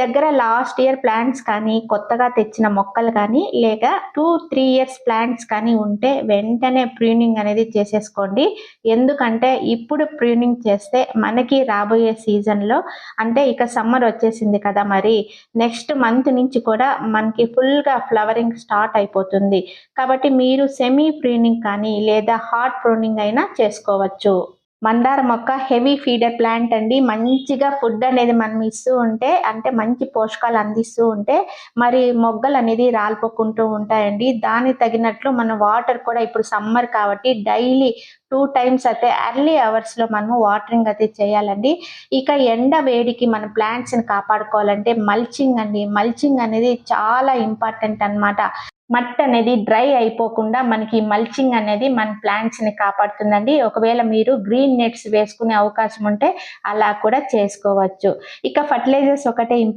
దగ్గర last year plants కానీ కొత్తగా తెచ్చిన మొక్కలు కానీ లేక టూ త్రీ ఇయర్స్ ప్లాంట్స్ కానీ ఉంటే వెంటనే ప్రూనింగ్ అనేది చేసేసుకోండి. ఎందుకంటే ఇప్పుడు ప్రూనింగ్ చేస్తే మనకి రాబోయే సీజన్లో అంటే ఇక సమ్మర్ వచ్చేసింది కదా మరి నెక్స్ట్ మంత్ నుంచి కూడా మనకి ఫుల్గా ఫ్లవరింగ్ స్టార్ట్ అయిపోతుంది. కాబట్టి మీరు సెమీ ప్రూనింగ్ కానీ లేదా హార్ట్ ప్రూనింగ్ అయినా చేసుకోవచ్చు. మందార మొక్క హెవీ ఫీడర్ ప్లాంట్ అండి. మంచిగా ఫుడ్ అనేది మనం ఇస్తూ ఉంటే అంటే మంచి పోషకాలు అందిస్తూ ఉంటే మరి మొగ్గలు అనేది రాలిపోకుంటూ ఉంటాయండి. దానికి తగినట్లు మన వాటర్ కూడా ఇప్పుడు సమ్మర్ కాబట్టి డైలీ టూ టైమ్స్ అయితే ఎర్లీ అవర్స్లో మనము వాటరింగ్ అయితే చేయాలండి. ఇక ఎండ వేడికి మన ప్లాంట్స్ని కాపాడుకోవాలంటే మల్చింగ్ అండి. మల్చింగ్ అనేది చాలా ఇంపార్టెంట్ అన్నమాట. మట్టి అనేది డ్రై అయిపోకుండా మనకి మల్చింగ్ అనేది మన ప్లాంట్స్ని కాపాడుతుందండి. ఒకవేళ మీరు గ్రీన్ నెట్స్ వేసుకునే అవకాశం ఉంటే అలా కూడా చేసుకోవచ్చు. ఇక ఫర్టిలైజర్స్ ఒకటే ఇంపార్టెంట్.